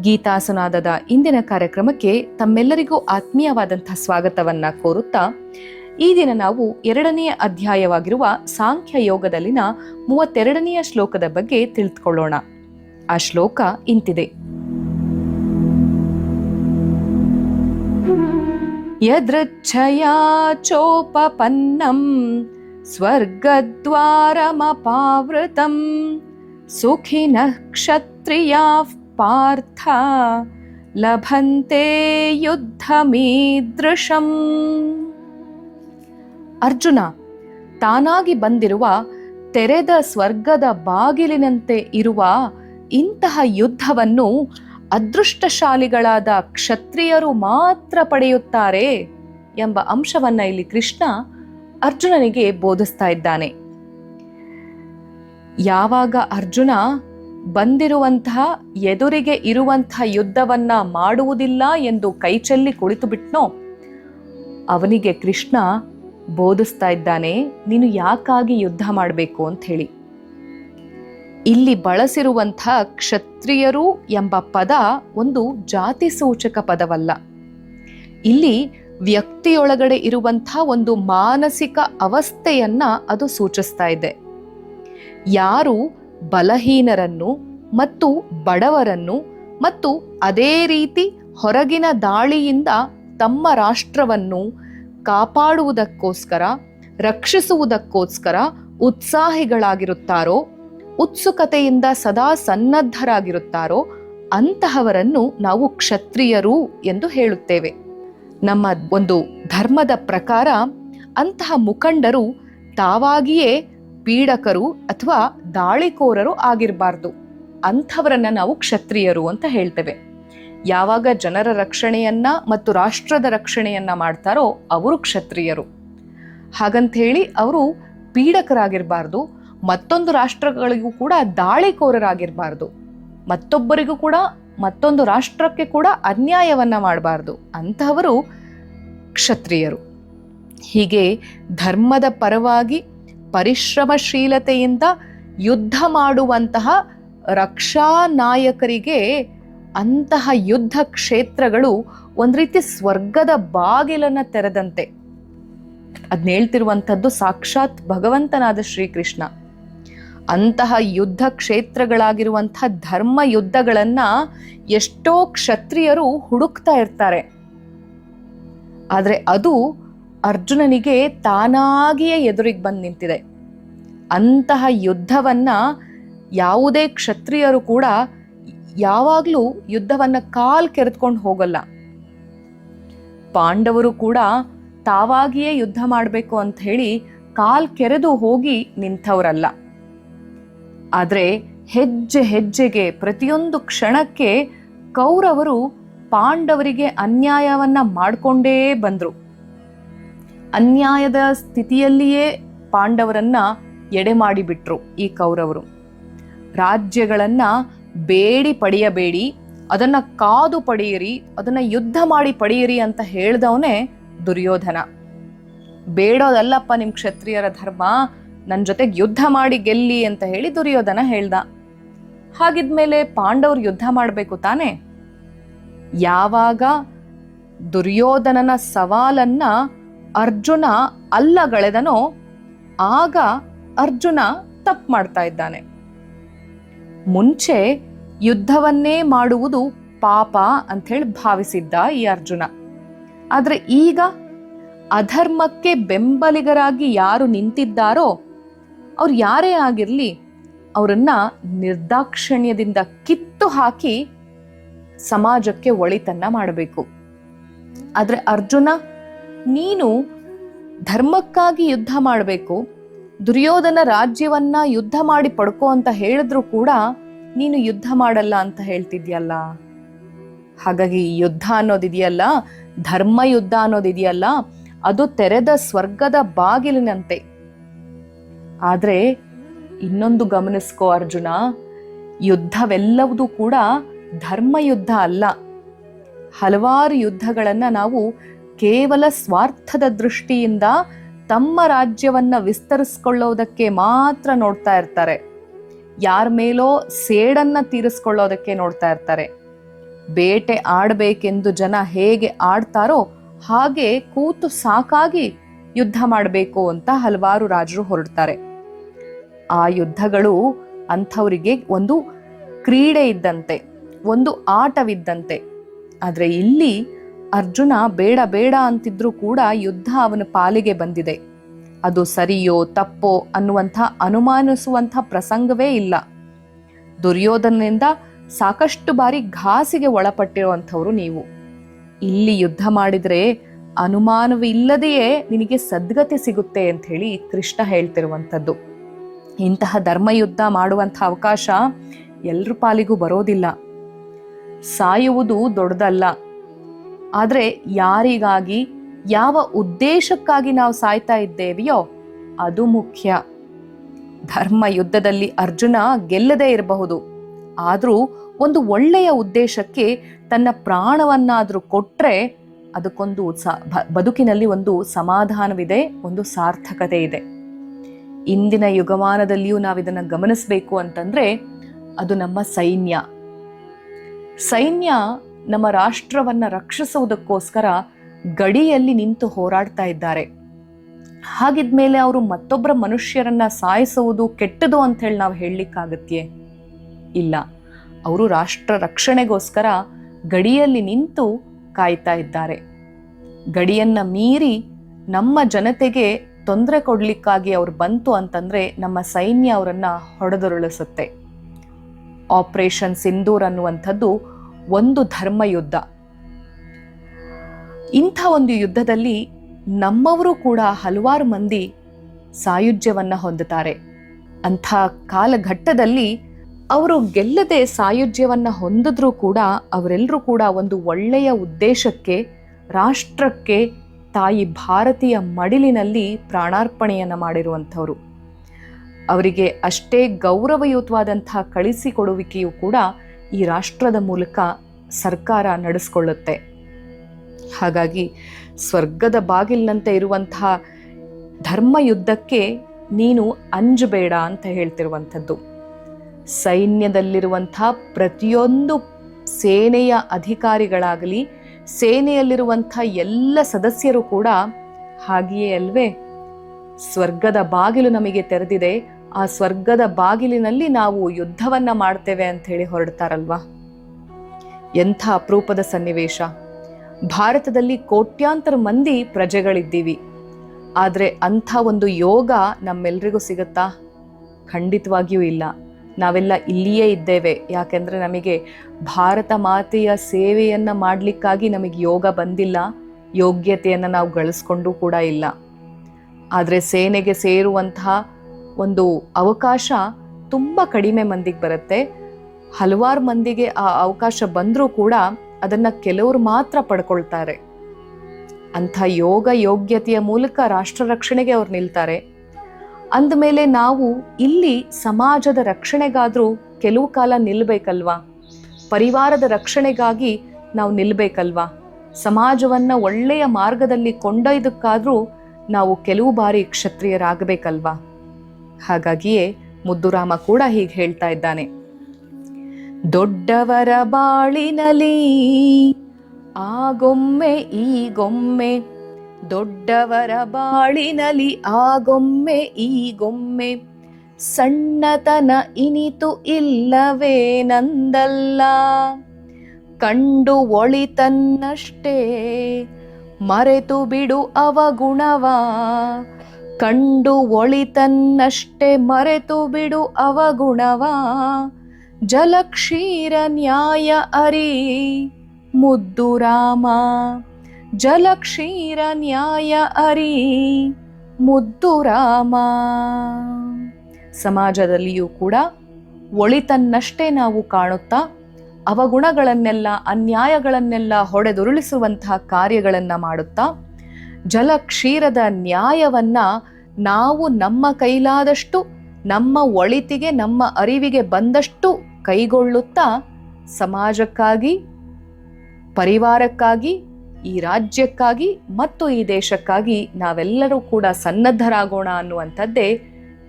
ಗೀತಾಸುನಾದದ ಇಂದಿನ ಕಾರ್ಯಕ್ರಮಕ್ಕೆ ತಮ್ಮೆಲ್ಲರಿಗೂ ಆತ್ಮೀಯವಾದಂಥ ಸ್ವಾಗತವನ್ನ ಕೋರುತ್ತಾ, ಈ ದಿನ ನಾವು ಎರಡನೆಯ ಅಧ್ಯಾಯವಾಗಿರುವ ಸಾಂಖ್ಯ ಯೋಗದಲ್ಲಿನ ಮೂವತ್ತೆರಡನೆಯ ಶ್ಲೋಕದ ಬಗ್ಗೆ ತಿಳಿದುಕೊಳ್ಳೋಣ. ಆ ಶ್ಲೋಕ ಇಂತಿದೆ. ಯದೃಚ್ಛಯಾ ಚೋಪಪನ್ನಂ ಸ್ವರ್ಗದ್ವಾರಮಪಾವೃತಂ ಸುಖಿನಃ ಕ್ಷತ್ರಿಯಾಃ ಪಾರ್ಥ ಲಭಂತೆ ಯುದ್ಧಮೀದೃಶಂ. ಅರ್ಜುನ, ತಾನಾಗಿ ಬಂದಿರುವ ತೆರೆದ ಸ್ವರ್ಗದ ಬಾಗಿಲಿನಂತೆ ಇರುವ ಇಂತಹ ಯುದ್ಧವನ್ನು ಅದೃಷ್ಟಶಾಲಿಗಳಾದ ಕ್ಷತ್ರಿಯರು ಮಾತ್ರ ಪಡೆಯುತ್ತಾರೆ ಎಂಬ ಅಂಶವನ್ನ ಇಲ್ಲಿ ಕೃಷ್ಣ ಅರ್ಜುನನಿಗೆ ಬೋಧಿಸ್ತಾ ಇದ್ದಾನೆ. ಯಾವಾಗ ಅರ್ಜುನ ಬಂದಿರುವಂತಹ, ಎದುರಿಗೆ ಇರುವಂತಹ ಯುದ್ಧವನ್ನ ಮಾಡುವುದಿಲ್ಲ ಎಂದು ಕೈಚೆಲ್ಲಿ ಕುಳಿತು ಬಿಟ್ನೋ? ಅವನಿಗೆ ಕೃಷ್ಣ ಬೋಧಿಸ್ತಾ ಇದ್ದಾನೆ, ನೀನು ಯಾಕಾಗಿ ಯುದ್ಧ ಮಾಡಬೇಕು ಅಂತ ಹೇಳಿ. ಇಲ್ಲಿ ಬಳಸಿರುವಂತಹ ಕ್ಷತ್ರಿಯರು ಎಂಬ ಪದ ಒಂದು ಜಾತಿ ಸೂಚಕ ಪದವಲ್ಲ. ಇಲ್ಲಿ ವ್ಯಕ್ತಿಯೊಳಗಡೆ ಇರುವಂಥ ಒಂದು ಮಾನಸಿಕ ಅವಸ್ಥೆಯನ್ನ ಅದು ಸೂಚಿಸ್ತಾ ಇದೆ. ಯಾರು ಬಲಹೀನರನ್ನು ಮತ್ತು ಬಡವರನ್ನು ಮತ್ತು ಅದೇ ರೀತಿ ಹೊರಗಿನ ದಾಳಿಯಿಂದ ತಮ್ಮ ರಾಷ್ಟ್ರವನ್ನು ಕಾಪಾಡುವುದಕ್ಕೋಸ್ಕರ, ರಕ್ಷಿಸುವುದಕ್ಕೋಸ್ಕರ ಉತ್ಸಾಹಿಗಳಾಗಿರುತ್ತಾರೋ, ಉತ್ಸುಕತೆಯಿಂದ ಸದಾ ಸನ್ನದ್ಧರಾಗಿರುತ್ತಾರೋ ಅಂತಹವರನ್ನು ನಾವು ಕ್ಷತ್ರಿಯರು ಎಂದು ಹೇಳುತ್ತೇವೆ. ನಮ್ಮ ಒಂದು ಧರ್ಮದ ಪ್ರಕಾರ ಅಂತಹ ಮುಖಂಡರು ತಾವಾಗಿಯೇ ಪೀಡಕರು ಅಥವಾ ದಾಳಿಕೋರರು ಆಗಿರಬಾರ್ದು. ಅಂಥವರನ್ನ ನಾವು ಕ್ಷತ್ರಿಯರು ಅಂತ ಹೇಳ್ತೇವೆ. ಯಾವಾಗ ಜನರ ರಕ್ಷಣೆಯನ್ನ ಮತ್ತು ರಾಷ್ಟ್ರದ ರಕ್ಷಣೆಯನ್ನ ಮಾಡ್ತಾರೋ ಅವರು ಕ್ಷತ್ರಿಯರು. ಹಾಗಂತ ಹೇಳಿ ಅವರು ಪೀಡಕರಾಗಿರಬಾರ್ದು. ಮತ್ತೊಂದು ರಾಷ್ಟ್ರಗಳಿಗೂ ಕೂಡ ದಾಳಿಕೋರರಾಗಿರಬಾರ್ದು. ಮತ್ತೊಬ್ಬರಿಗೂ ಕೂಡ, ಮತ್ತೊಂದು ರಾಷ್ಟ್ರಕ್ಕೆ ಕೂಡ ಅನ್ಯಾಯವನ್ನ ಮಾಡಬಾರ್ದು. ಅಂತಹವರು ಕ್ಷತ್ರಿಯರು. ಹೀಗೆ ಧರ್ಮದ ಪರವಾಗಿ ಪರಿಶ್ರಮಶೀಲತೆಯಿಂದ ಯುದ್ಧ ಮಾಡುವಂತಹ ರಕ್ಷಾ ನಾಯಕರಿಗೆ ಅಂತಹ ಯುದ್ಧ ಕ್ಷೇತ್ರಗಳು ಒಂದು ರೀತಿ ಸ್ವರ್ಗದ ಬಾಗಿಲನ್ನು ತೆರೆದಂತೆ. ಅದನ್ನ ಹೇಳ್ತಿರುವಂಥದ್ದು ಸಾಕ್ಷಾತ್ ಭಗವಂತನಾದ ಶ್ರೀಕೃಷ್ಣ. ಅಂತಹ ಯುದ್ಧ ಕ್ಷೇತ್ರಗಳಾಗಿರುವಂತಹ ಧರ್ಮ ಯುದ್ಧಗಳನ್ನ ಎಷ್ಟೋ ಕ್ಷತ್ರಿಯರು ಹುಡುಕ್ತಾ ಇರ್ತಾರೆ. ಆದರೆ ಅದು ಅರ್ಜುನನಿಗೆ ತಾನಾಗಿಯೇ ಎದುರಿಗೆ ಬಂದು ನಿಂತಿದೆ. ಅಂತಹ ಯುದ್ಧವನ್ನ ಯಾವುದೇ ಕ್ಷತ್ರಿಯರು ಕೂಡ ಯಾವಾಗಲೂ ಯುದ್ಧವನ್ನ ಕಾಲ್ ಕೆರೆದುಕೊಂಡು ಹೋಗಲ್ಲ. ಪಾಂಡವರು ಕೂಡ ತಾವಾಗಿಯೇ ಯುದ್ಧ ಮಾಡಬೇಕು ಅಂತ ಹೇಳಿ ಕಾಲ್ ಕೆರೆದು ಹೋಗಿ ನಿಂತವರಲ್ಲ. ಆದರೆ ಹೆಜ್ಜೆ ಹೆಜ್ಜೆಗೆ ಪ್ರತಿಯೊಂದು ಕ್ಷಣಕ್ಕೆ ಕೌರವರು ಪಾಂಡವರಿಗೆ ಅನ್ಯಾಯವನ್ನ ಮಾಡಿಕೊಂಡೇ ಬಂದ್ರು. ಅನ್ಯಾಯದ ಸ್ಥಿತಿಯಲ್ಲಿಯೇ ಪಾಂಡವರನ್ನ ಎಡೆ ಮಾಡಿಬಿಟ್ರು ಈ ಕೌರವರು. ರಾಜ್ಯಗಳನ್ನ ಬೇಡಿ ಪಡೆಯಬೇಡಿ, ಅದನ್ನ ಕಾದು ಪಡೆಯಿರಿ, ಅದನ್ನ ಯುದ್ಧ ಮಾಡಿ ಪಡೆಯಿರಿ ಅಂತ ಹೇಳ್ದವನೇ ದುರ್ಯೋಧನ. ಬೇಡೋದಲ್ಲಪ್ಪ ನಿಮ್ ಕ್ಷತ್ರಿಯರ ಧರ್ಮ ನನ್ನ ಜೊತೆಗೆ ಯುದ್ಧ ಮಾಡಿ ಗೆಲ್ಲಿ ಅಂತ ಹೇಳಿ ದುರ್ಯೋಧನ ಹೇಳ್ದ. ಹಾಗಿದ್ಮೇಲೆ ಪಾಂಡವರು ಯುದ್ಧ ಮಾಡಬೇಕು ತಾನೆ? ಯಾವಾಗ ದುರ್ಯೋಧನನ ಸವಾಲನ್ನ ಅರ್ಜುನ ಅಲ್ಲಗಳೆದನೋ ಆಗ ಅರ್ಜುನ ತಪ್ಪು ಮಾಡ್ತಾ ಇದ್ದಾನೆ. ಮುಂಚೆ ಯುದ್ಧವನ್ನೇ ಮಾಡುವುದು ಪಾಪ ಅಂತ ಹೇಳಿ ಭಾವಿಸಿದ್ದ ಈ ಅರ್ಜುನ. ಆದರೆ ಈಗ ಅಧರ್ಮಕ್ಕೆ ಬೆಂಬಲಿಗರಾಗಿ ಯಾರು ನಿಂತಿದ್ದಾರೋ, ಅವ್ರು ಯಾರೇ ಆಗಿರಲಿ ಅವರನ್ನ ನಿರ್ದಾಕ್ಷಿಣ್ಯದಿಂದ ಕಿತ್ತು ಹಾಕಿ ಸಮಾಜಕ್ಕೆ ಒಳಿತನ್ನ ಮಾಡಬೇಕು. ಆದರೆ ಅರ್ಜುನ ನೀನು ಧರ್ಮಕ್ಕಾಗಿ ಯುದ್ಧ ಮಾಡಬೇಕು, ದುರ್ಯೋಧನ ರಾಜ್ಯವನ್ನ ಯುದ್ಧ ಮಾಡಿ ಪಡ್ಕೊ ಅಂತ ಹೇಳಿದ್ರು ಕೂಡ ನೀನು ಯುದ್ಧ ಮಾಡಲ್ಲ ಅಂತ ಹೇಳ್ತಿದ್ಯಲ್ಲ? ಹಾಗಾಗಿ ಯುದ್ಧ ಅನ್ನೋದಿದೆಯಲ್ಲ, ಧರ್ಮ ಯುದ್ಧ ಅನ್ನೋದಿದೆಯಲ್ಲ, ಅದು ತೆರೆದ ಸ್ವರ್ಗದ ಬಾಗಿಲಿನಂತೆ. ಆದ್ರೆ ಇನ್ನೊಂದು ಗಮನಿಸ್ಕೋ ಅರ್ಜುನ, ಯುದ್ಧವೆಲ್ಲವೂ ಕೂಡ ಧರ್ಮ ಯುದ್ಧ ಅಲ್ಲ. ಹಲವಾರು ಯುದ್ಧಗಳನ್ನ ನಾವು ಕೇವಲ ಸ್ವಾರ್ಥದ ದೃಷ್ಟಿಯಿಂದ ತಮ್ಮ ರಾಜ್ಯವನ್ನ ವಿಸ್ತರಿಸ್ಕೊಳ್ಳೋದಕ್ಕೆ ಮಾತ್ರ ನೋಡ್ತಾ ಇರ್ತಾರೆ. ಯಾರ ಮೇಲೋ ಸೇಡನ್ನ ತೀರಿಸ್ಕೊಳ್ಳೋದಕ್ಕೆ ನೋಡ್ತಾ ಇರ್ತಾರೆ. ಬೇಟೆ ಆಡಬೇಕೆಂದು ಜನ ಹೇಗೆ ಆಡ್ತಾರೋ ಹಾಗೆ ಕೂತು ಸಾಕಾಗಿ ಯುದ್ಧ ಮಾಡಬೇಕು ಅಂತ ಹಲವಾರು ರಾಜರು ಹೊರಡ್ತಾರೆ. ಆ ಯುದ್ಧಗಳು ಅಂಥವರಿಗೆ ಒಂದು ಕ್ರೀಡೆ ಇದ್ದಂತೆ, ಒಂದು ಆಟವಿದ್ದಂತೆ. ಆದರೆ ಇಲ್ಲಿ ಅರ್ಜುನ ಬೇಡ ಬೇಡ ಅಂತಿದ್ರೂ ಕೂಡ ಯುದ್ಧ ಅವನ ಪಾಲಿಗೆ ಬಂದಿದೆ. ಅದು ಸರಿಯೋ ತಪ್ಪೋ ಅನ್ನುವಂಥ ಅನುಮಾನಿಸುವಂಥ ಪ್ರಸಂಗವೇ ಇಲ್ಲ. ದುರ್ಯೋಧನದಿಂದ ಸಾಕಷ್ಟು ಬಾರಿ ಘಾಸಿಗೆ ಒಳಪಟ್ಟಿರುವಂಥವ್ರು ನೀವು. ಇಲ್ಲಿ ಯುದ್ಧ ಮಾಡಿದರೆ ಅನುಮಾನವಿಲ್ಲದೆಯೇ ನಿನಗೆ ಸದ್ಗತಿ ಸಿಗುತ್ತೆ ಅಂತ ಹೇಳಿ ಕೃಷ್ಣ ಹೇಳ್ತಿರುವಂಥದ್ದು. ಇಂತಹ ಧರ್ಮಯುದ್ಧ ಮಾಡುವಂಥ ಅವಕಾಶ ಎಲ್ರ ಪಾಲಿಗೂ ಬರೋದಿಲ್ಲ. ಸಾಯುವುದು ದೊಡ್ಡದಲ್ಲ. ಆದರೆ ಯಾರಿಗಾಗಿ, ಯಾವ ಉದ್ದೇಶಕ್ಕಾಗಿ ನಾವು ಸಾಯ್ತಾ ಇದ್ದೇವೆಯೋ ಅದು ಮುಖ್ಯ. ಧರ್ಮ ಯುದ್ಧದಲ್ಲಿ ಅರ್ಜುನ ಗೆಲ್ಲದೇ ಇರಬಹುದು. ಆದರೂ ಒಂದು ಒಳ್ಳೆಯ ಉದ್ದೇಶಕ್ಕೆ ತನ್ನ ಪ್ರಾಣವನ್ನಾದರೂ ಕೊಟ್ಟರೆ ಅದಕ್ಕೊಂದು ಸ- ಬದುಕಿನಲ್ಲಿ ಒಂದು ಸಮಾಧಾನವಿದೆ, ಒಂದು ಸಾರ್ಥಕತೆ ಇದೆ. ಇಂದಿನ ಯುಗಮಾನದಲ್ಲಿಯೂ ನಾವು ಇದನ್ನು ಗಮನಿಸಬೇಕು ಅಂತಂದರೆ ಅದು ನಮ್ಮ ಸೈನ್ಯ. ಸೈನ್ಯ ನಮ್ಮ ರಾಷ್ಟ್ರವನ್ನ ರಕ್ಷಿಸುವುದಕ್ಕೋಸ್ಕರ ಗಡಿಯಲ್ಲಿ ನಿಂತು ಹೋರಾಡ್ತಾ ಇದ್ದಾರೆ. ಹಾಗಿದ್ಮೇಲೆ ಅವರು ಮತ್ತೊಬ್ಬರ ಮನುಷ್ಯರನ್ನ ಸಾಯಿಸುವುದು ಕೆಟ್ಟದು ಅಂತ ಹೇಳಿ ನಾವು ಹೇಳಲಿಕ್ಕಾಗತ್ಯೆ? ಇಲ್ಲ. ಅವರು ರಾಷ್ಟ್ರ ರಕ್ಷಣೆಗೋಸ್ಕರ ಗಡಿಯಲ್ಲಿ ನಿಂತು ಕಾಯ್ತಾ ಇದ್ದಾರೆ. ಗಡಿಯನ್ನ ಮೀರಿ ನಮ್ಮ ಜನತೆಗೆ ತೊಂದರೆ ಕೊಡಲಿಕ್ಕಾಗಿ ಅವ್ರು ಬಂತು ಅಂತಂದ್ರೆ ನಮ್ಮ ಸೈನ್ಯ ಅವರನ್ನು ಹೊಡೆದುರುಳಿಸುತ್ತೆ. ಆಪರೇಷನ್ ಸಿಂಧೂರ್ ಅನ್ನುವಂಥದ್ದು ಒಂದು ಧರ್ಮ ಯುದ್ಧ ಇಂಥ ಒಂದು ಯುದ್ಧದಲ್ಲಿ ನಮ್ಮವರು ಕೂಡ ಹಲವಾರು ಮಂದಿ ಸಾಯುಜ್ಯವನ್ನ ಹೊಂದುತ್ತಾರೆ. ಅಂಥ ಕಾಲಘಟ್ಟದಲ್ಲಿ ಅವರು ಗೆಲ್ಲದೆ ಸಾಯುಜ್ಯವನ್ನ ಹೊಂದಿದ್ರೂ ಕೂಡ ಅವರೆಲ್ಲರೂ ಕೂಡ ಒಂದು ಒಳ್ಳೆಯ ಉದ್ದೇಶಕ್ಕೆ, ರಾಷ್ಟ್ರಕ್ಕೆ, ತಾಯಿ ಭಾರತೀಯ ಮಡಿಲಿನಲ್ಲಿ ಪ್ರಾಣಾರ್ಪಣೆಯನ್ನ ಮಾಡಿರುವಂಥವರು. ಅವರಿಗೆ ಅಷ್ಟೇ ಗೌರವಯುತವಾದಂಥ ಕಳಿಸಿಕೊಡುವಿಕೆಯು ಕೂಡ ಈ ರಾಷ್ಟ್ರದ ಮೂಲಕ ಸರ್ಕಾರ ನಡೆಸ್ಕೊಳ್ಳುತ್ತೆ. ಹಾಗಾಗಿ ಸ್ವರ್ಗದ ಬಾಗಿಲಿನಂತೆ ಇರುವಂತಹ ಧರ್ಮ ಯುದ್ಧಕ್ಕೆ ನೀನು ಅಂಜಬೇಡ ಅಂತ ಹೇಳ್ತಿರುವಂಥದ್ದು. ಸೈನ್ಯದಲ್ಲಿರುವಂಥ ಪ್ರತಿಯೊಂದು ಸೇನೆಯ ಅಧಿಕಾರಿಗಳಾಗಲಿ, ಸೇನೆಯಲ್ಲಿರುವಂಥ ಎಲ್ಲ ಸದಸ್ಯರು ಕೂಡ ಹಾಗೆಯೇ ಅಲ್ವೇ, ಸ್ವರ್ಗದ ಬಾಗಿಲು ನಮಗೆ ತೆರೆದಿದೆ ಆ ಸ್ವರ್ಗದ ಬಾಗಿಲಿನಲ್ಲಿ ನಾವು ಯುದ್ಧವನ್ನ ಮಾಡ್ತೇವೆ ಅಂತ ಹೇಳಿ ಹೊರಡ್ತಾರಲ್ವಾ? ಎಂಥ ಅಪರೂಪದ ಸನ್ನಿವೇಶ. ಭಾರತದಲ್ಲಿ ಕೋಟ್ಯಾಂತರ ಮಂದಿ ಪ್ರಜೆಗಳಿದ್ದೀವಿ. ಆದರೆ ಅಂಥ ಒಂದು ಯೋಗ ನಮ್ಮೆಲ್ರಿಗೂ ಸಿಗುತ್ತಾ? ಖಂಡಿತವಾಗಿಯೂ ಇಲ್ಲ. ನಾವೆಲ್ಲ ಇಲ್ಲಿಯೇ ಇದ್ದೇವೆ. ಯಾಕೆಂದರೆ ನಮಗೆ ಭಾರತ ಮಾತೆಯ ಸೇವೆಯನ್ನು ಮಾಡಲಿಕ್ಕಾಗಿ ನಮಗೆ ಯೋಗ ಬಂದಿಲ್ಲ. ಯೋಗ್ಯತೆಯನ್ನು ನಾವು ಗಳಿಸ್ಕೊಂಡು ಕೂಡ ಇಲ್ಲ. ಆದರೆ ಸೇನೆಗೆ ಸೇರುವಂತಹ ಒಂದು ಅವಕಾಶ ತುಂಬ ಕಡಿಮೆ ಮಂದಿಗೆ ಬರುತ್ತೆ. ಹಲವಾರು ಮಂದಿಗೆ ಆ ಅವಕಾಶ ಬಂದರೂ ಕೂಡ ಅದನ್ನು ಕೆಲವರು ಮಾತ್ರ ಪಡ್ಕೊಳ್ತಾರೆ. ಅಂಥ ಯೋಗ ಯೋಗ್ಯತೆಯ ಮೂಲಕ ರಾಷ್ಟ್ರ ರಕ್ಷಣೆಗೆ ಅವ್ರು ನಿಲ್ತಾರೆ. ಅಂದಮೇಲೆ ನಾವು ಇಲ್ಲಿ ಸಮಾಜದ ರಕ್ಷಣೆಗಾದರೂ ಕೆಲವು ಕಾಲ ನಿಲ್ಲಬೇಕಲ್ವಾ ಪರಿವಾರದ ರಕ್ಷಣೆಗಾಗಿ ನಾವು ನಿಲ್ಲಬೇಕಲ್ವಾ ಸಮಾಜವನ್ನ ಒಳ್ಳೆಯ ಮಾರ್ಗದಲ್ಲಿ ಕೊಂಡೊಯ್ದಕ್ಕಾದರೂ ನಾವು ಕೆಲವು ಬಾರಿ ಕ್ಷತ್ರಿಯರಾಗಬೇಕಲ್ವಾ? ಹಾಗಾಗಿಯೇ ಮುದ್ದುರಾಮ ಕೂಡ ಹೀಗೆ ಹೇಳ್ತಾ ಇದ್ದಾನೆ. ದೊಡ್ಡವರ ಬಾಳಿನಲಿ ಆಗೊಮ್ಮೆ ಈಗೊಮ್ಮೆ, ದೊಡ್ಡವರ ಬಾಳಿನಲಿ ಆಗೊಮ್ಮೆ ಈಗೊಮ್ಮೆ, ಸಣ್ಣತನ ಇನಿತು ಇಲ್ಲವೇ ನಂದಲ್ಲ ಕಂಡು ಒಳಿತನ್ನಷ್ಟೇ, ಮರೆತು ಬಿಡು ಅವಗುಣವ ಕಂಡು ಒಳಿತನ್ನಷ್ಟೇ ಮರೆತು ಬಿಡು ಅವಗುಣವ ಜಲಕ್ಷೀರ ನ್ಯಾಯ ಅರಿ ಮುದ್ದು ರಾಮ. ಜಲಕ್ಷೀರ ನ್ಯಾಯ ಅರಿ ಮುದ್ದು ರಾಮ. ಸಮಾಜದಲ್ಲಿಯೂ ಕೂಡ ಒಳಿತನ್ನಷ್ಟೇ ನಾವು ಕಾಣುತ್ತಾ ಅವಗುಣಗಳನ್ನೆಲ್ಲ, ಅನ್ಯಾಯಗಳನ್ನೆಲ್ಲ ಹೊಡೆದುರುಳಿಸುವಂತಹ ಕಾರ್ಯಗಳನ್ನು ಮಾಡುತ್ತಾ ಜಲಕ್ಷೀರದ ನ್ಯಾಯವನ್ನು ನಾವು ನಮ್ಮ ಕೈಲಾದಷ್ಟು, ನಮ್ಮ ಒಳಿತಿಗೆ, ನಮ್ಮ ಅರಿವಿಗೆ ಬಂದಷ್ಟು ಕೈಗೊಳ್ಳುತ್ತಾ ಸಮಾಜಕ್ಕಾಗಿ, ಪರಿವಾರಕ್ಕಾಗಿ, ಈ ರಾಜ್ಯಕ್ಕಾಗಿ ಮತ್ತು ಈ ದೇಶಕ್ಕಾಗಿ ನಾವೆಲ್ಲರೂ ಕೂಡ ಸನ್ನದ್ಧರಾಗೋಣ ಅನ್ನುವಂಥದ್ದೇ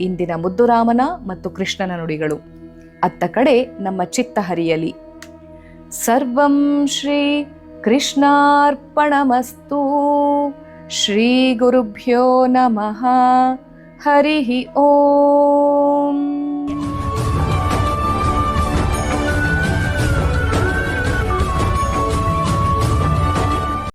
ಇಂದಿನ ಮುದ್ದುರಾಮನ ಮತ್ತು ಕೃಷ್ಣನ ನುಡಿಗಳು. ಅತ್ತ ಕಡೆ ನಮ್ಮ ಚಿತ್ತ ಹರಿಯಲಿ ಸರ್ವಂ ಶ್ರೀ ಕೃಷ್ಣಾರ್ಪಣಮಸ್ತು. ಶ್ರೀ ಗುರುಭ್ಯೋ ನಮಃ ಹರಿ ಓಂ